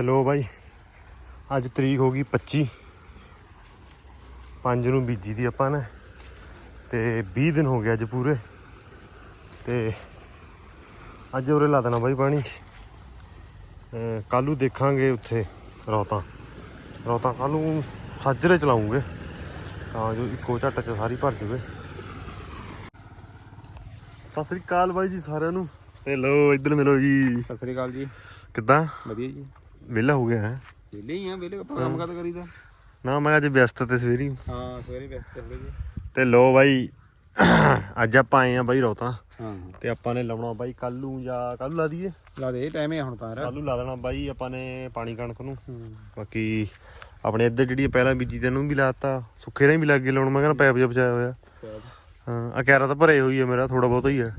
ਤੇ ਲੋ ਬਾਈ ਅੱਜ ਤਰੀਕ ਹੋ ਗਈ 25 ਪੰਜ ਨੂੰ ਬੀਜੀ ਦੀ ਆਪਾਂ ਨੇ ਤੇ 20 ਦਿਨ ਹੋ ਗਏ ਅੱਜ ਪੂਰੇ। ਤੇ ਅੱਜ ਉਰੇ ਲਾ ਦੇਣਾ ਬਾਈ ਪਾਣੀ। ਕੱਲੂ ਦੇਖਾਂਗੇ ਉੱਥੇ ਰੌਤਾਂ। ਰੌਤਾਂ ਕੱਲੂ ਸਾਜਰੇ ਚਲਾਉਂਗੇ। ਤਾਂ ਜੋ ਇੱਕੋ ਝੱਟ ਚ ਸਾਰੀ ਭਰ ਜੂਵੇ। ਸਤਿ ਸ੍ਰੀ ਅਕਾਲ ਬਾਈ ਜੀ ਸਾਰਿਆਂ ਨੂੰ। ਤੇ ਲੋ ਇੱਧਰ ਮਿਲੋ ਜੀ। ਸਤਿ ਸ੍ਰੀ ਅਕਾਲ ਜੀ। ਕਿੱਦਾਂ? ਵਧੀਆ ਜੀ। ਵਿਹਲਾ ਹੋ ਗਿਆ ਹੈ। ਵਿਹਲੇ ਹੀ ਆ ਵਿਹਲੇ ਆਪਾਂ ਕੰਮ ਕਦ ਕਰੀਦਾ। ਨਾ ਮੈਂ ਅੱਜ ਵਿਅਸਤ ਤੇ ਸਵੇਰੀ। ਹਾਂ ਸਵੇਰੇ ਵਿਅਸਤ ਜੀ। ਤੇ ਲੋ ਬਾਈ ਅੱਜ ਆਪਾਂ ਆਏ ਆ ਬਾਈ ਰੌਤਾਂ। ਹਾਂ ਤੇ ਆਪਾਂ ਨੇ ਲਾਉਣਾ ਬਾਈ ਕੱਲ ਨੂੰ ਜਾਂ ਕੱਲ ਲਾ ਦਈਏ? ਲਾ ਦੇ ਟਾਈਮ ਹੈ ਹੁਣ ਤਾਂ ਕੱਲ ਨੂੰ ਲਾ ਦੇਣਾ ਬਾਈ ਆਪਾਂ ਨੇ ਪਾਣੀ ਕਣਕ ਨੂੰ। ਬਾਕੀ ਆਪਣੇ ਇੱਧਰ ਜਿਹੜੀ ਪਹਿਲਾਂ ਬੀਜੀ ਤੇ ਨੂੰ ਵੀ ਲਾਤਾ ਸੁੱਖੇ ਨੇ ਵੀ ਲੱਗ ਗਏ ਲਾਉਣ ਮੈਂ ਕਹਿੰਦਾ ਪੈਪ ਜਿਹਾ ਬਚਾਇਆ ਹੋਇਆ। ਹਾਂ ਆ ਕੈਰਾ ਤਾਂ ਭਰੇ ਹੋਈ ਹੈ ਮੇਰਾ ਥੋੜਾ ਬਹੁਤ ਹੀ ਹੈ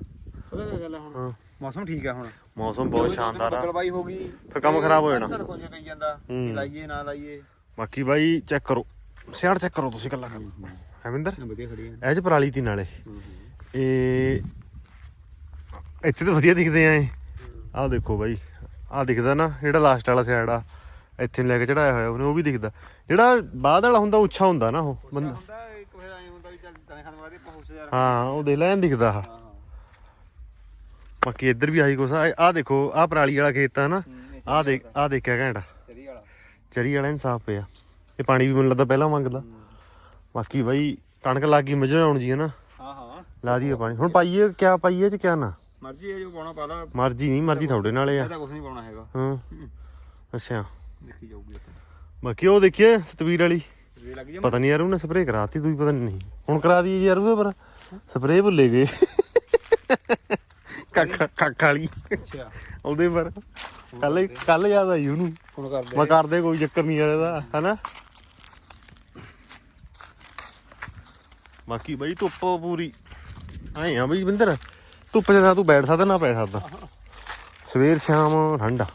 ਗੱਲ ਹੁਣ? ਹਾਂ। ਮੌਸਮ ਠੀਕ ਆ ਹੁਣ। ਮੌਸਮ ਬਹੁਤ ਸ਼ਾਨਦਾਰ ਆ। ਬੱਦਲਬਾਈ ਹੋ ਗਈ ਫਿਰ ਕੰਮ ਖਰਾਬ ਹੋ ਜਾਣਾ। ਕੁਝ ਕਹੀ ਜਾਂਦਾ ਲਾਈਏ ਨਾ ਲਾਈਏ। ਬਾਕੀ ਬਾਈ ਚੈੱਕ ਕਰੋ। ਸਿਆੜ ਚੈੱਕ ਕਰੋ ਤੁਸੀਂ ਕੱਲਾ ਕੱਲਾ ਹੈਵਿੰਦਰ ਵਧੀਆ ਖੜੀ ਆ। ਇਹ ਚ ਪਰਾਲੀ ਤੀ ਨਾਲੇ। ਇਹ ਇੱਥੇ ਤਾਂ ਵਧੀਆ ਦਿਖਦੇ ਆ ਇਹ। ਆਹ ਦੇਖੋ ਬਾਈ ਆਹ ਦਿਖਦਾ ਨਾ ਜਿਹੜਾ ਲਾਸਟ ਵਾਲਾ ਸਾਈਡ ਆ। ਇੱਥੇ ਲੈ ਕੇ ਚੜਾਇਆ ਹੋਇਆ ਉਹਨੇ ਉਹ ਵੀ ਦਿਖਦਾ। ਜਿਹੜਾ ਬਾਅਦ ਵਾਲਾ ਹੁੰਦਾ ਉੱਚਾ ਹੁੰਦਾ ਨਾ ਉਹ ਬੰਦਾ। ਹਾਂ ਉਹ ਦੇਖ ਲੈ ਦਿਖਦਾ ਬਾਕੀ ਇੱਧਰ ਵੀ ਆਹੀ ਕੁਛ ਆ। ਆਹ ਦੇਖੋ ਆਹ ਪਰਾਲੀ ਵਾਲਾ ਖੇਤ ਆ ਨਾ। ਆਹ ਦੇਖ ਆਹ ਦੇਖਿਆ ਘੈਂਟਾ। ਚਰੀ ਵਾਲਾ। ਚਰੀ ਵਾਲਾ ਇਨਸਾਫ ਪਿਆ। ਇਹ ਪਾਣੀ ਵੀ ਮੈਨੂੰ ਲੱਗਦਾ ਪਹਿਲਾਂ ਮੰਗਦਾ। ਬਾਕੀ ਬਾਈ ਕਣਕ ਲੱਗ ਗਈ ਮਜਰ ਆਉਣ ਜੀ ਹੈ ਨਾ? ਹਾਂ ਹਾਂ। ਲਾ ਦਈਏ ਪਾਣੀ। ਹੁਣ ਪਾਈਏ ਕਿਆ ਪਾਈਏ ਚ ਕਿਆ ਨਾ? ਮਰਜ਼ੀ ਹੈ ਜੋ ਪਾਉਣਾ ਪਾ ਲਾ। ਮਰਜ਼ੀ ਨਹੀਂ ਮਰਜ਼ੀ ਤੁਹਾਡੇ ਨਾਲੇ ਆ। ਇਹ ਤਾਂ ਕੁਝ ਨਹੀਂ ਪਾਉਣਾ ਹੈਗਾ। ਹਾਂ। ਅੱਛਾ। ਦੇਖੀ ਜਾਊਗੀ ਬਾਕੀ ਉਹ ਦੇਖੀਏ ਸਤਵੀਰ ਵਾਲੀ। ਪਤਾ ਨਹੀਂ ਯਾਰ ਉਹਨੇ ਸਪਰੇਅ ਕਰਾਤੀ ਤੂੰ ਪਤਾ ਨਹੀਂ। ਹੁਣ ਕਰਾ ਦਈਏ ਯਾਰ ਉਹਦੇ ਪਰ। ਸਪਰੇਅ ਭੁੱਲੇ ਗਏ। ਕੱਖ ਕੱਖ ਵਾਲੀ। ਅੱਛਾ। ਉਹਦੇ ਪਰ। ਕੱਲ ਕੱਲ ਯਾਦ ਆਈ ਉਹਨੂੰ। ਹੁਣ ਕਰਦੇ ਮੈਂ ਕਰਦੇ ਕੋਈ ਚੱਕਰ ਨਹੀਂ ਯਾਰ ਇਹਦਾ ਹਨਾ? ਬਾਕੀ ਬਈ ਧੁੱਪ ਪੂਰੀ। ਆਏ ਆ ਬਈ ਬਿੰਦਰ ਧੁੱਪ 'ਚ ਨਾ ਤੂੰ ਬੈਠ ਸਕਦਾ ਨਾ ਪੈ ਸਕਦਾ। ਸਵੇਰ ਸ਼ਾਮ ਠੰਡਾ।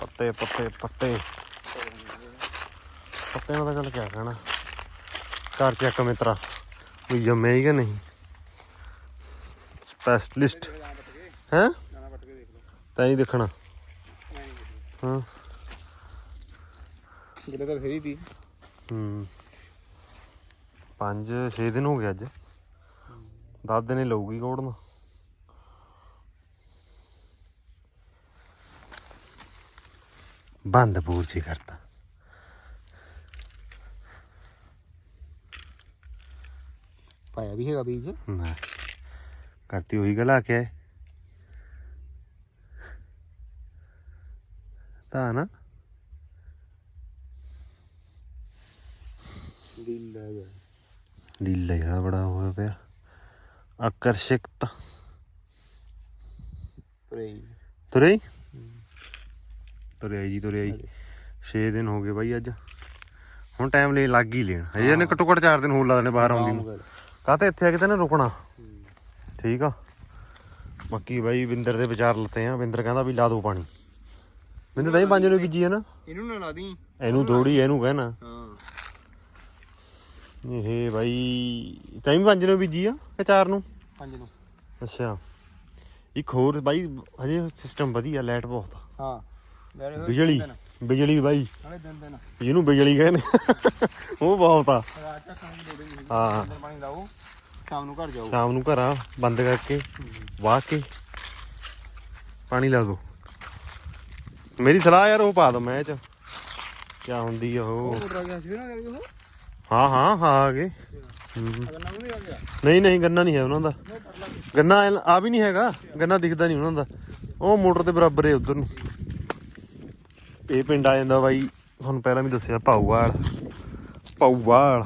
ਪੱਤੇ ਪੱਤੇ ਪੱਤੇ। ਪੱਤਿਆਂ ਦਾ ਗੱਲ ਕਿਆ ਕਹਿਣਾ। ਘਰ ਚੱਕ ਮਿੱਤਰਾ। ਕੋਈ ਜੰਮਿਆ ਹੀ ਕਿ ਨਹੀਂ? ਹੈ ਕੇ ਦੇਖ ਲਓ ਤੈਂ ਨਹੀਂ ਦੇਖਣਾ। ਹਾਂ। ਜਿਹੜੇ ਤਾਂ ਫੇਰੀ ਦੀ ਹੂੰ। 5 6 ਦਿਨ ਹੋ ਗਏ ਅੱਜ। 10 ਦਿਨ ਹੀ ਲਊਗੀ ਕੋੜਨ। ਬੰਦ ਪੂਰਜੀ ਕਰਤਾ। ਪਾਇਆ ਵੀ ਹੈਗਾ ਬੀਜ? ਨਾ। ਕਰਤੀ ਉਹੀ ਗੱਲ ਆ ਕੇ। ਤਾਂ ਨਾ। ਲੀਲਾ ਹੈ ਲੀਲਾ ਜਿਹੜਾ ਬੜਾ ਹੋਇਆ ਪਿਆ। ਆਕਰਸ਼ਿਕਤਾ। ਤੁਰੇ ਤੁਰੇ ਜੀ ਤੁਰੇ ਜੀ। 6 ਦਿਨ ਹੋ ਗਏ ਬਾਈ ਅੱਜ। ਹੁਣ ਟਾਈਮ ਲੈ ਲੱਗ ਹੀ ਲੈਣ। ਹਜੇ ਇਹਨੇ ਘੱਟੋ ਘੱਟ 4 ਦਿਨ ਹੋਰ ਲਾ ਦੇਣੇ ਬਾਹਰ ਆਉਂਦੀ ਨੂੰ। ਕਾਹਤੇ ਇੱਥੇ ਆ ਕੇ ਤਾਂ ਨਾ ਰੁਕਣਾ? ਠੀਕ ਆ। ਬਾਕੀ ਬਾਈ ਵਿੰਦਰ ਦੇ ਵਿਚਾਰ ਲੱਤੇ ਆ। ਵਿੰਦਰ ਕਹਿੰਦਾ ਵੀ ਲਾ ਦੋ ਪਾਣੀ। ਵਿੰਦਰ ਤਾਂ ਹੀ ਪੰਜ ਨੂੰ ਬੀਜੀ ਆ ਨਾ। ਇਹਨੂੰ ਨਾ ਲਾ ਦੀ। ਇਹਨੂੰ ਥੋੜੀ ਇਹਨੂੰ ਕਹਿਣਾ। ਹਾਂ। ਇਹ ਬਾਈ ਤਾਂ ਪੰਜ ਨੂੰ ਬੀਜੀ ਆ ਕਿ ਚਾਰ ਨੂੰ? ਪੰਜ ਨੂੰ। ਅੱਛਾ। ਇੱਕ ਹੋਰ ਬਾਈ ਹਜੇ ਸਿਸਟਮ ਵਧੀਆ ਲਾਈਟ ਬਹੁਤ ਆ। ਹਾਂ। ਲੈ ਰਹੇ ਬਿਜਲੀ ਬਿਜਲੀ ਬਾਈ। ਨਾਲੇ ਦਿਨ ਦਿਨ। ਜਿਹਨੂੰ ਬਿਜਲੀ ਕਹਿੰਦੇ ਉਹ ਬਹੁਤ ਆ। ਰਾਤ ਤੱਕ ਕੰਮ ਲੋੜੇ ਨਹੀਂ। ਹਾਂ। ਅੰਦਰ ਪਾਣੀ ਲਾਓ। ਸ਼ਾਮ ਨੂੰ ਘਰ ਜਾਓ ਸ਼ਾਮ ਨੂੰ ਘਰਾਂ ਬੰਦ ਕਰਕੇ ਵਾਹ ਕੇ ਪਾਣੀ ਲਾ ਦੋ। ਮੇਰੀ ਸਲਾਹ ਯਾਰ ਉਹ ਪਾ ਦੋ ਮੈਂ ਇਹ ਚ ਹੁੰਦੀ ਆ ਉਹ? ਉਹ ਆ ਗਿਆ ਸੀ ਨਾ ਕਰਕੇ ਉਹ? ਹਾਂ ਹਾਂ ਹਾਂ ਆ ਗਏ। ਅਗਰ ਨਾ ਨਹੀਂ ਆ ਗਿਆ ਨਹੀਂ ਨਹੀਂ ਗੰਨਾ ਨਹੀਂ ਹੈ ਉਹਨਾਂ ਦਾ। ਗੰਨਾ ਆ ਵੀ ਨਹੀਂ ਹੈਗਾ। ਗੰਨਾ ਦਿਖਦਾ ਨਹੀਂ ਉਹਨਾਂ ਦਾ। ਉਹ ਮੋਟਰ ਦੇ ਬਰਾਬਰ ਹੈ ਉਧਰ ਨੂੰ। ਇਹ ਪਿੰਡ ਆ ਜਾਂਦਾ ਬਾਈ ਤੁਹਾਨੂੰ ਪਹਿਲਾਂ ਵੀ ਦੱਸਿਆ ਪਾਊਵਾਲ ਪਾਊਵਾਲ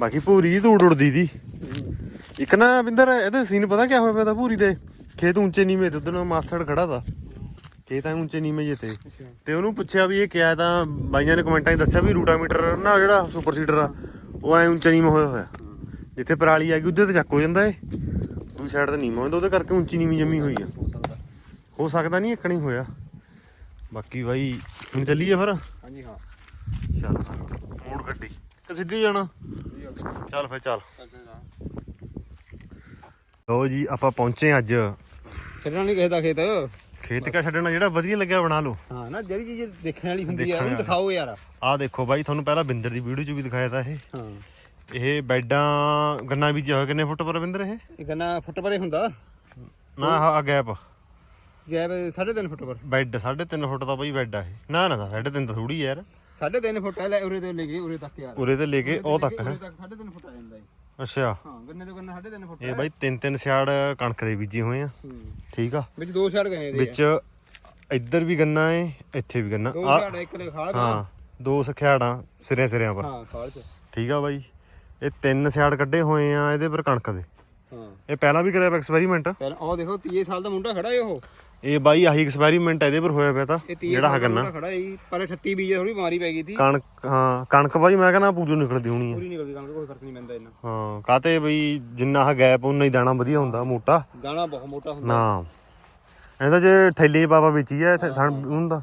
ਬਾਕੀ ਦੀ ਧੂੜ ਉੜਦੀ ਦੀ। ਇੱਕ ਨਾ ਬਿੰਦਰ ਇਹਦੇ ਸੀਨ ਪਤਾ ਕਿਆ ਹੋਇਆ ਪਿਆ ਤਾ ਭੂਰੀ ਦੇ? ਖੇਤ ਉੱਚੇ ਨੀਵੇਂ ਤੇ ਉਧਰ ਮਾਸੜ ਖੜਾ ਤਾ। ਖੇਤ ਐ ਉੱਚੇ ਨੀਵੇਂ ਜੇ ਤੇ। ਉਹਨੂੰ ਪੁੱਛਿਆ ਵੀ ਇਹ ਕਿਆ ਤਾਂ ਬਾਈਆਂ ਨੇ ਕਮੈਂਟਾਂ 'ਚ ਦੱਸਿਆ ਵੀ ਰੂਟਾਮੀਟਰ ਨਾ ਜਿਹੜਾ ਸੁਪਰ ਸੀਡਰ ਆ ਉਹ ਐ ਉੱਚਾ ਨੀਵਾਂ ਹੋਇਆ ਹੋਇਆ। ਜਿੱਥੇ ਪਰਾਲੀ ਆ ਗਈ ਉੱਧਰ ਤੇ ਚੱਕ ਹੋ ਜਾਂਦਾ ਏ। ਦੂਜੀ ਸਾਈਡ ਤੇ ਨੀਵਾਂ ਹੁੰਦਾ ਉਹਦੇ ਕਰਕੇ ਉੱਚੀ ਨੀਵੀਂ ਜੰਮੀ ਹੋਈ ਆ। ਹੋ ਸਕਦਾ ਹੋ ਸਕਦਾ ਨਹੀਂ ਹੋਇਆ। ਬਾਕੀ ਬਾਈ ਹੁਣ ਚੱਲੀਏ ਫਿਰ? ਹਾਂਜੀ ਹਾਂ। ਚੱਲ ਫਿਰ ਮੋੜ ਗੱਡੀ। ਸਿੱਧੀ ਜਾਣਾ। ਚੱਲ ਫਿਰ ਚੱਲ। ਲਓ ਜੀ ਆਪਾਂ ਪਹੁੰਚੇ ਅੱਜ। ਛੱਡਣਾ ਨਹੀਂ ਕਿਸੇ ਦਾ ਖੇਤ। ਖੇਤ ਕਾ ਛੱਡਣਾ ਜਿਹੜਾ ਵਧੀਆ ਲੱਗਿਆ ਬਣਾ ਲਓ। ਹਾਂ ਨਾ ਜਿਹੜੀ ਚੀਜ਼ ਦੇਖਣ ਵਾਲੀ ਹੁੰਦੀ ਆ ਉਹਨੂੰ। ਦਿਖਾਓ ਯਾਰ। ਆਹ ਦੇਖੋ ਬਾਈ ਤੁਹਾਨੂੰ ਪਹਿਲਾਂ ਬਿੰਦਰ ਦੀ ਵੀਡੀਓ 'ਚ ਵੀ ਦਿਖਾਇਆ ਤਾਂ ਇਹ। ਹਾਂ। ਇਹ ਬੈਡਾਂ ਗੰਨਾ ਬੀਜਿਆ ਹੋਇਆ ਕਿੰਨੇ ਫੁੱਟ ਪਰ ਬਿੰਦਰ ਇਹ? ਇਹ ਗੰਨਾ ਫੁੱਟ ਪਰੇ ਹੁੰਦਾ। ਨਾ ਆ ਗੈਪ। ਗੈਪ 3.5 ਫੁੱਟ ਪਰ। ਬੈੱਡ 3.5 ਫੁੱਟ ਦਾ ਬਾਈ ਬੈੱਡ ਆ ਇਹ। ਨਾ ਨਾ 3.5 ਤਾਂ ਥੋੜੀ ਯਾਰ। 3.5 ਫੁੱਟ ਹੈ ਲੈ ਉਰੇ ਤੋਂ ਲੈ ਕੇ ਉਰੇ ਤੱਕ ਯਾਰ। ਉਰੇ ਤੇ ਲੈ ਕੇ ਉਹ ਤੱਕ ਹੈ। ਉਰੇ ਤੱਕ 3.5 ਫੁੱਟ ਆ ਜਾਂਦਾ ਹੈ ਅੱਛਾ। ਹਾਂ ਗੰਨੇ ਤੋਂ ਗੰਨਾ 3.5 ਫੁੱਟ ਇਹ ਬਾਈ ਤਿੰਨ ਤਿੰਨ ਸਿਆੜ ਕਣਕ ਦੇ ਬੀਜੇ ਹੋਏ ਆ। ਠੀਕ ਆ। ਵਿੱਚ ਦੋ ਗਏ ਇਹਦੇ ਵਿੱਚ ਇੱਧਰ ਵੀ ਗੰਨਾ ਏ ਇੱਥੇ ਵੀ ਗੰਨਾ। ਦੋ ਆ ਛੜ ਇੱਕ ਦੇ ਖਾਲ ਹਾਂ ਦੋ ਸਖਿਆੜਾਂ ਸਿਰਿਆਂ ਸਿਰਿਆਂ ਪਰ। ਹਾਂ ਖਾਲ ਚ। ਠੀਕ ਆ ਬਾਈ। ਇਹ ਤਿੰਨ ਸਿਆੜ ਕੱਢੇ ਹੋਏ ਆ ਇਹਦੇ ਪਰ ਕਣਕ ਦੇ। ਹਾਂ। ਇਹ ਪਹਿਲਾਂ ਵੀ ਕਰਿਆ ਐਕਸਪੈਰੀਮੈਂਟ। ਪਹਿਲਾਂ ਉਹ ਦੇਖੋ 30 ਸਾਲ ਦਾ ਮੁੰਡਾ ਖੜਾ ਏ ਉਹ। ਇਹ ਬਾਈ ਆਹੀ ਐਕਸਪੈਰੀਮੈਂਟ ਇਹਦੇ ਪਰ ਹੋਇਆ ਪਿਆ ਤਾਂ ਇਹ 30 ਜਿਹੜਾ ਗੰਨਾ ਮੁੰਡਾ ਖੜਾ ਏ ਪਰ 38 ਬੀਜ ਥੋੜੀ ਬਿਮਾਰੀ ਪੈ ਗਈ ਸੀ ਕਣਕ ਹਾਂ ਕਣਕ ਬਾਈ ਮੈਂ ਕਹਿੰਦਾ ਪੂਜੋ ਨਿਕਲਦੀ ਹੋਣੀ ਆ। ਪੂਰੀ ਨਿਕਲਦੀ ਕਣਕ ਕੋਈ ਫ਼ਰਕ ਨਹੀਂ ਪੈਂਦਾ ਇਹਨਾਂ ਹਾਂ ਕਾਤੇ ਬਈ ਜਿੰਨਾ ਆ ਗੈਪ ਉਨਾ ਹੀ ਦਾਣਾ ਵਧੀਆ ਹੁੰਦਾ ਮੋਟਾ। ਦਾਣਾ ਬਹੁਤ ਮੋਟਾ ਹੁੰਦਾ। ਨਾ। ਇਹਦਾ ਜੇ ਥੈਲੀ ਪਾਪਾ ਵੇਚੀ ਹੁੰਦਾ।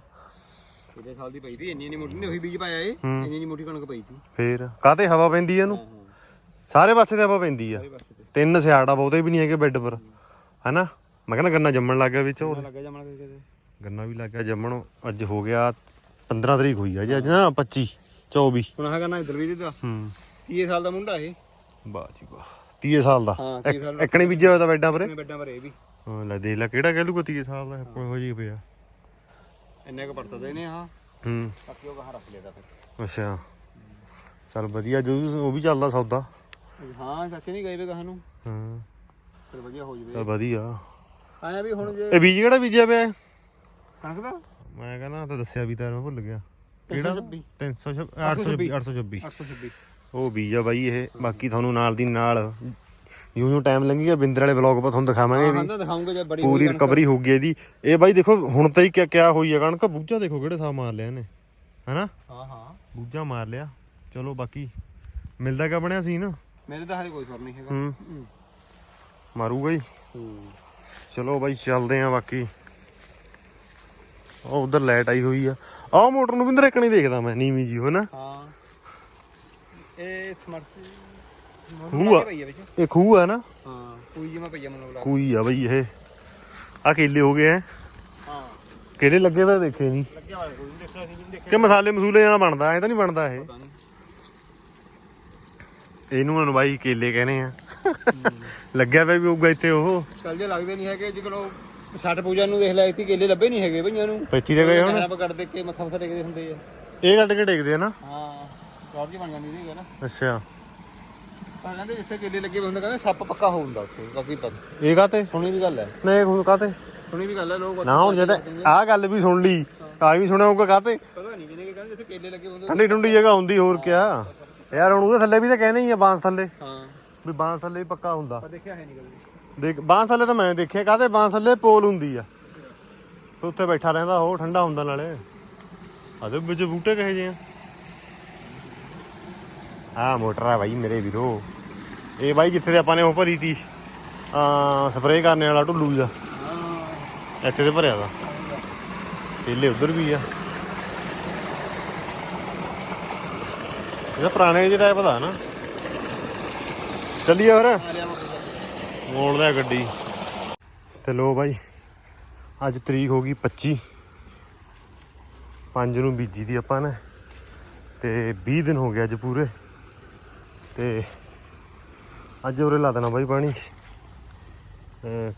ਸਾਲ ਦੀ ਪਈ ਸੀ ਇੰਨੀ ਇੰਨੀ ਮੋਟੀ ਨਹੀਂ ਉਹੀ ਬੀਜ ਪਾਇਆ ਏ ਇੰਨੀ ਇੰਨੀ ਮੋਟੀ ਕਣਕ ਪਈ ਸੀ ਫੇਰ ਕਾਤੇ ਹਵਾ ਪੈਂਦੀ ਇਹਨੂੰ? ਹਾਂ ਹਾਂ। ਸਾਰੇ ਪਾਸੇ ਤੇ ਹਵਾ ਪੈਂਦੀ ਆ। ਤਿੰਨ ਸਿਆੜਾ ਬਹੁਤੇ ਵੀ ਨਹੀਂ ਹੈਗੇ ਬੈੱਡ ਪਰ। ਹੈਨਾ? ਮੈਂ ਕਹਿੰਦਾ ਗੰਨਾ ਜੰਮਣ ਲੱਗ ਗਿਆ ਵਿੱਚ ਹੋਰ? ਲੱਗਾ ਜਮਣ ਕਿਤੇ ਗੰਨਾ ਵੀ ਲੱਗ ਗਿਆ ਜੰਮਣ ਅੱਜ ਹੋ ਗਿਆ 15 ਤਰੀਕ ਹੋਈ ਆ ਜੀ ਅੱਜ ਨਾ 25 24 ਹੁਣ ਆਹ ਕਰਨਾ ਇਧਰ ਵੀ ਦਿੱਤਾ। ਹੂੰ। 30 ਸਾਲ ਦਾ ਮੁੰਡਾ ਇਹ। ਵਾਹ ਜੀ ਵਾਹ 30 ਸਾਲ ਦਾ। ਹਾਂ 30 ਸਾਲ ਦਾ। ਇੱਕਣੀ ਬੀਜਿਆ ਹੋਇਆ ਤਾਂ ਬੈੱਡਾਂ ਪਰੇ? ਆਪਣੇ ਬੈੱਡਾਂ ਪਰ ਇਹ ਵੀ। ਹਾਂ ਲੈ ਦੇਖ ਲੈ ਕਿਹੜਾ ਕਹਿ ਲੂਗਾ 30 ਸਾਲ ਦਾ ਕੋਈ ਹੋ ਜੀ ਪਿਆ। ਇੰਨੇ ਕ ਪੜਤਾ ਦੇ ਨੇ ਆਹ ਹੂੰ। ਬਾਕੀ ਉਹ ਕਹਾਂ ਰੱਖ ਲਿਆ ਫਿਰ। ਅੱਛਾ। ਚੱਲ ਵਧੀਆ ਜੋ ਉਹ ਵੀ ਚੱਲਦਾ ਸੌਦਾ। ਹਾਂ ਚਾਚੇ ਨਹੀਂ ਗਏ ਵੇ ਕਹਾਂ ਨੂੰ। ਹਾਂ। ਫਿਰ ਵਧੀਆ ਹੋ ਚੱਲ ਜਵੇ ਵਧੀਆ। ਆਇਆ ਵੀ ਹੁਣ ਜੇ ਇਹ ਬੀਜ ਕਿਹੜਾ ਬੀਜਿਆ ਪਿਆ? ਹੈ? ਕਣਕ ਦਾ? ਮੈਂ ਕਹਿੰਦਾ ਤਾਂ ਦੱਸਿਆ ਵੀ ਤਾਂ ਮੈਂ ਭੁੱਲ ਗਿਆ। ਕਿਹੜਾ? 326 300 826 826 826 ਉਹ ਬੀਜ ਆ ਬਾਈ ਇਹ। ਬਾਕੀ ਤੁਹਾਨੂੰ ਨਾਲ ਦੀ ਨਾਲ ਜਿਉਂ ਜਿਉਂ ਟਾਈਮ ਲੰਘੇਗਾ ਬਿੰਦਰ ਵਾਲੇ ਵਲੌਗ ਪਾ ਤੁਹਾਨੂੰ ਦਿਖਾਵਾਂਗੇ ਹਾਂ ਵੀ ਹਾਂ ਦਿਖਾਉਂਗੇ ਜੇ ਬੜੀ ਪੂਰੀ ਰਿਕਵਰੀ ਹੋ ਗਈ ਇਹਦੀ। ਇਹ ਬਾਈ ਦੇਖੋ ਹੁਣ ਤਾਂ ਹੀ ਕਿਆ ਕਿਆ ਹੋਈ ਆ ਕਣਕ? ਬੂਝਾ ਦੇਖੋ ਕਿਹੜੇ ਸਾਹ ਮਾਰ ਲਿਆ ਇਹਨੇ। ਹੈਨਾ? ਹਾਂ ਹਾਂ। ਬੂਝਾ ਮਾਰ ਲਿਆ। ਚਲੋ ਬਾਕੀ ਮਿਲਦਾ ਕਿਆ ਬਣਿਆ ਸੀ ਨਾ ਮੇਰੇ ਤਾਂ ਹਰੇ ਕੋਈ ਸੁਰ ਨਹੀਂ ਹੈਗਾ। ਹੂੰ। ਹੂੰ। ਮਾਰੂਗਾ ਹੀ। ਹੂੰ। ਚਲੋ ਬਾਈ ਚੱਲਦੇ ਆ ਬਾਕੀ। ਉਹ ਉਧਰ ਲਾਈਟ ਆਈ ਹੋਈ ਆ। ਆਹ ਮੋਟਰ ਨੂੰ ਬਿੰਦਰ ਇੱਕ ਨਹੀਂ ਦੇਖਦਾ ਮੈਂ ਨੀਵੀਂ ਜੀ ਹੋ ਨਾ। ਹਾਂ। ਇਹ ਸਮਰਥ ਖੂਹ ਆ। ਪਈ ਆ ਵਿੱਚ। ਇਹ ਖੂਹ ਆ ਨਾ। ਹਾਂ ਕੋਈ ਆ ਮੈਨੂੰ ਲੱਗਦਾ। ਕੋਈ ਆ ਬਈ ਇਹ। ਆ ਕੇਲੇ ਹੋ ਗਏ ਹਾਂ। ਕਿਹੜੇ ਲੱਗੇ ਵੇ ਦੇਖੇ ਨਹੀਂ ਲੱਗਿਆ ਹੋਇਆ ਕੋਈ ਨਹੀਂ ਦੇਖਿਆ ਸੀ ਨਹੀਂ ਦੇਖਿਆ। ਕਿ ਮਸਾਲੇ ਮਸੂਲੇ ਨਾਲ ਬਣਦਾ ਐ ਤਾਂ ਨਹੀਂ ਬਣਦਾ ਇਹ। ਪਤਾ ਨਹੀਂ ਇਹਨੂੰ ਬਾਈ ਕੇਲੇ ਕਹਿੰਦੇ ਆ। ਲੱਗਿਆ ਪਿਆ ਵੀ ਹੋਊਗਾ ਇੱਥੇ ਉਹ। ਚੱਲ ਜੇ ਲੱਗਦੇ ਨਹੀਂ ਹੈਗੇ ਜਿਕਲੋ ਛੱਟ ਪੂਜਾ ਨੂੰ ਦੇਖ ਲੈ ਇੱਥੇ ਕੇਲੇ ਲੱਭੇ ਨਹੀਂ ਹੈਗੇ ਭਈਆਂ ਨੂੰ। ਪੈਤੀ ਦੇ ਗਏ ਹੁਣ। ਆਪਾਂ ਕੱਢ ਦੇ ਕੇ ਮੱਥਾ ਮੱਥਾ ਟੇਕਦੇ ਹੁੰਦੇ ਆ। ਇਹ ਕੱਢ ਕੇ ਟੇਕਦੇ ਆ ਨਾ। ਹਾਂ ਚੌੜ ਜੀ ਬਣ ਜਾਂਦੀ ਸੀ ਨਾ। ਅੱਛਾ। ਕਹਿੰਦੇ ਜਿੱਥੇ ਕੇਲੇ ਲੱਗੇ ਹੁੰਦੇ ਕਹਿੰਦੇ ਸੱਪ ਪੱਕਾ ਹੋ ਹੁੰਦਾ ਉੱਥੇ ਬਾਕੀ ਪਤਾ ਇਹ ਕਾਤੇ ਸੁਣੀ ਵੀ ਗੱਲ ਹੈ। ਨਹੀਂ ਹੁਣ ਕਾਤੇ ਸੁਣੀ ਵੀ ਗੱਲ ਹੈ ਲੋਕ ਨਾ ਹੁਣ ਜਦ ਆਹ ਗੱਲ ਵੀ ਸੁਣ ਲਈ ਆ ਵੀ ਸੁਣਿਆ ਹੋਊਗਾ ਕਾਤੇ ਪਤਾ ਨਹੀਂ ਜਿਹਨੇ ਕਹਿੰਦੇ ਜਿੱਥੇ ਕੇਲੇ ਲੱਗੇ ਹੁੰਦੇ ਠੰਡੀ ਠੰਡੀ ਜਗ੍ਹਾ ਹੁੰਦੀ ਹੋਰ ਕਿਆ। ਯਾਰ ਹੁਣ ਉਹਦੇ ਥੱਲੇ ਵੀ ਤਾਂ ਕਹਿੰਦੇ ਹੀ ਆ ਬਾਂਸ ਥੱਲੇ। ਹਾਂ। ਵੀ ਬਾਂਸ ਥੱਲੇ ਵੀ ਪੱਕਾ ਹੁੰਦਾ। ਪਰ ਦੇਖਿਆ ਹੈ ਨਹੀਂ ਕਦੇ। ਦੇਖ ਬਾਂਸ ਥੱਲੇ ਤਾਂ ਮੈਂ ਦੇਖਿਆ ਕਾਤੇ ਬਾਂਸ ਥੱਲੇ? ਪੋਲ ਹੁੰਦੀ ਆ। ਤੇ ਉੱਥੇ ਬੈਠਾ ਰਹਿੰਦਾ ਉਹ ਠੰਡਾ ਹੁੰਦਾ ਨਾਲੇ। ਆਦੇ ਵਿੱਚ ਬੂਟੇ ਕਹੇ ਜੇ ਆ। ਆ ਮੋਟਰ ਆ ਬਾਈ ਮੇਰੇ ਵੀਰੋ। ਇਹ ਬਾਈ ਜਿੱਥੇ ਤੇ ਆਪਾਂ ਨੇ ਉਹ ਭਰੀ ਤੀ ਆ ਸਪਰੇਅ ਕਰਨ ਵਾਲਾ ਢੁੱਲੂ ਦਾ। ਹਾਂ। ਇੱਥੇ ਤੇ ਭਰਿਆ ਦਾ ਪਹਿਲੇ ਉਧਰ ਵੀ ਆ। ਇਹਦਾ ਪੁਰਾਣੇ ਜਿਹੜਾ ਪਤਾ ਨਾ। ਚੱਲੀਏ ਫਿਰ। ਆ ਰਿਹਾ ਮੋੜਦਾ ਗੱਡੀ। ਤੇ ਲੋ ਬਾਈ, ਅੱਜ ਤਰੀਕ ਹੋ ਗਈ 25 5 ਨੂੰ ਬੀਜੀ ਦੀ ਆਪਾਂ ਨੇ। ਤੇ 20 ਦਿਨ ਹੋ ਗਏ ਅੱਜ ਪੂਰੇ। ਤੇ ਅੱਜ ਉਰੇ ਲਾ ਦੇਣਾ ਬਾਈ ਪਾਣੀ।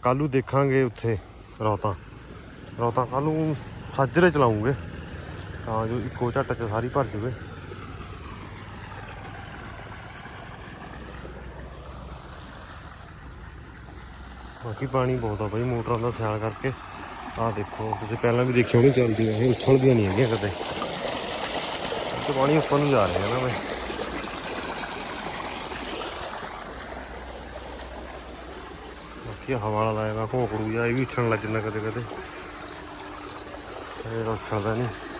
ਕੱਲੂ ਦੇਖਾਂਗੇ ਉੱਥੇ ਰੌਤਾ। ਰੌਤਾ ਕੱਲੂ ਸੱਜਰੇ ਚਲਾਉਂਗੇ। ਤਾਂ ਜੋ ਇੱਕੋ ਝੱਟ ਚ ਸਾਰੀ ਭਰ ਜਵੇ। ਬਾਕੀ ਪਾਣੀ ਬਹੁਤ ਆ ਬਾਈ, ਮੋਟਰਾਂ ਦਾ ਸਿਆਲ ਕਰਕੇ। ਆਹ ਦੇਖੋ, ਤੁਸੀਂ ਪਹਿਲਾਂ ਵੀ ਦੇਖਿਓ ਨਹੀਂ ਚੱਲਦੀਆਂ, ਇਹ ਉਛਲਦੀਆਂ ਨਹੀਂ ਹੈਗੀਆਂ ਕਦੇ। ਤੇ ਪਾਣੀ ਉੱਪਰ ਨੂੰ ਜਾ ਰਿਹਾ ਨਾ ਬਈ। ਬਾਕੀ ਹਵਾ ਵਾਲਾ ਲਾਏਗਾ ਘੋਕੜੂ ਜਾ ਇਹ ਵੀ ਉਛਲਣ ਲੱਗ ਜਾਂਦਾ ਕਦੇ ਕਦੇ ਇਹ ਤਾਂ ਉਛਲਦਾ ਨਹੀਂ।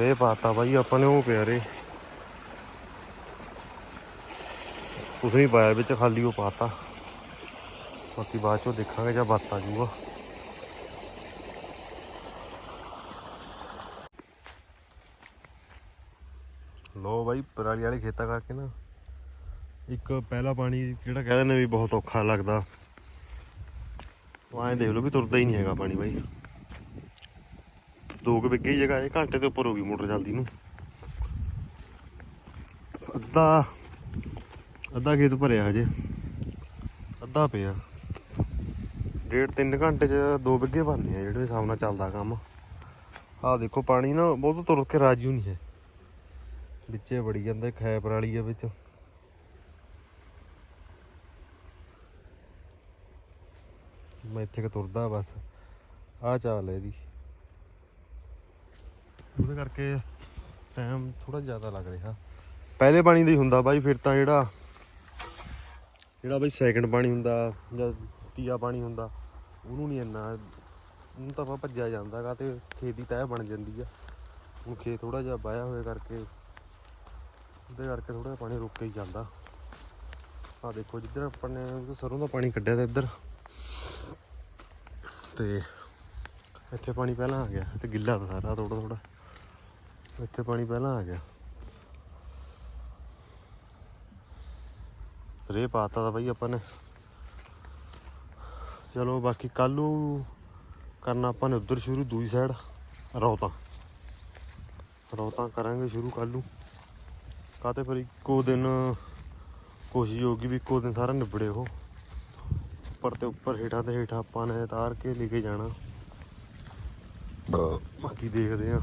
ਰੇ ਪਾਤਾ ਬਾਈ, ਆਪਾਂ ਨੇ ਉਹ ਪਿਆ ਰੇ। ਕੁਛ ਨਹੀਂ ਪਾਇਆ ਵਿੱਚ ਖਾਲੀ ਉਹ ਪਾਤਾ। ਬਾਕੀ ਬਾਅਦ ਚੋਂ ਦੇਖਾਂਗੇ ਜਾਂ ਬਾਤ ਆ ਜੂਗਾ। ਲੋ ਬਾਈ, ਪਰਾਲੀ ਵਾਲੇ ਖੇਤਾਂ ਕਰਕੇ ਨਾ। ਇੱਕ ਪਹਿਲਾ ਪਾਣੀ ਜਿਹੜਾ ਕਹਿੰਦੇ ਨੇ ਵੀ ਬਹੁਤ ਔਖਾ ਲੱਗਦਾ। ਉਹ ਐਂ ਦੇਖ ਲਓ ਵੀ ਤੁਰਦਾ ਹੀ ਨਹੀਂ ਹੈਗਾ ਪਾਣੀ ਬਾਈ। ਦੋ ਕੁ ਬਿੱਗੇ ਜਗ੍ਹਾ, ਇਹ ਘੰਟੇ ਤੋਂ ਉੱਪਰ ਹੋ ਗਈ ਮੋਟਰ ਚੱਲਦੀ ਨੂੰ। ਅੱਧਾ ਅੱਧਾ ਖੇਤ ਭਰਿਆ ਹਜੇ। ਅੱਧਾ ਪਿਆ। ਡੇਢ ਤਿੰਨ ਘੰਟੇ ਚ ਦੋ ਬਿੱਗੇ ਭਰਨੇ ਆ, ਜਿਹੜੇ ਹਿਸਾਬ ਨਾਲ ਚੱਲਦਾ ਕੰਮ। ਆਹ ਦੇਖੋ, ਪਾਣੀ ਨਾ ਬਹੁਤ ਤੁਰ ਕੇ ਰਾਜੂ ਨਹੀਂ ਹੈ। ਵਿੱਚੇ ਵੜੀ ਜਾਂਦਾ ਖੈ ਪਰਾਲੀ ਆ ਵਿੱਚ। ਮੈਂ ਇੱਥੇ ਕਿ ਤੁਰਦਾ ਬਸ। ਆ ਚਾਲ ਹੈ ਇਹਦੀ। ਉਹਦੇ ਕਰਕੇ ਟਾਈਮ ਥੋੜਾ ਜ਼ਿਆਦਾ ਲੱਗ ਰਿਹਾ। ਪਹਿਲੇ ਪਾਣੀ ਦਾ ਹੀ ਹੁੰਦਾ ਬਾਈ, ਫਿਰ ਤਾਂ ਜਿਹੜਾ ਜਿਹੜਾ ਬਾਈ ਸੈਕਿੰਡ ਪਾਣੀ ਹੁੰਦਾ ਜਾਂ ਤੀਆ ਪਾਣੀ ਹੁੰਦਾ, ਉਹਨੂੰ ਨਹੀਂ ਇੰਨਾ ਉਹਨੂੰ ਤਾਂ ਭੱਜਿਆ ਜਾਂਦਾਗਾ ਤੇ ਖੇਤ ਦੀ ਤਹਿ ਬਣ ਜਾਂਦੀ ਆ। ਹੁਣ ਖੇਤ ਥੋੜਾ ਜਿਹਾ ਵਾਇਆ ਹੋਇਆ ਕਰਕੇ, ਉਹਦੇ ਕਰਕੇ ਥੋੜਾ ਜਿਹਾ ਪਾਣੀ ਰੁਕ ਕੇ ਹੀ ਜਾਂਦਾ। ਆ ਦੇਖੋ, ਜਿੱਧਰ ਆਪਾਂ ਨੇ ਉਹ ਸਰੋਂ ਦਾ ਪਾਣੀ ਕੱਢਿਆ ਤਾਂ ਇੱਧਰ। ਤੇ ਇੱਥੇ ਪਾਣੀ ਪਹਿਲਾਂ ਆ ਗਿਆ, ਤੇ ਗਿੱਲਾ ਤਾਂ ਸਾਰਾ ਥੋੜਾ ਥੋੜਾ ਇੱਥੇ ਪਾਣੀ ਪਹਿਲਾਂ ਆ ਗਿਆ। ਰੇ ਪਾਤਾ ਤਾਂ ਬਈ ਆਪਾਂ ਨੇ। ਚਲੋ ਬਾਕੀ ਕੱਲ ਕਰਨਾ ਆਪਾਂ ਨੇ ਉਧਰ ਸ਼ੁਰੂ ਦੂਜੀ ਸਾਈਡ ਰੌਤਾ। ਰੌਤਾ ਕਰਾਂਗੇ ਸ਼ੁਰੂ ਕੱਲ ਨੂੰ। ਕਾਤੇ ਫਿਰ ਇੱਕੋ ਦਿਨ ਕੋਸ਼ਿਸ਼ ਹੋਗੀ ਵੀ ਇੱਕੋ ਦਿਨ ਸਾਰਾ ਨਿਬੜੇ ਉਹ। ਉੱਪਰ ਤੇ ਉੱਪਰ ਹੇਠਾਂ ਤੇ ਹੇਠਾਂ ਆਪਾਂ ਨੇ ਤਾਰ ਕੇ ਲੈ ਕੇ ਜਾਣਾ। ਬਾਕੀ ਦੇਖਦੇ ਆ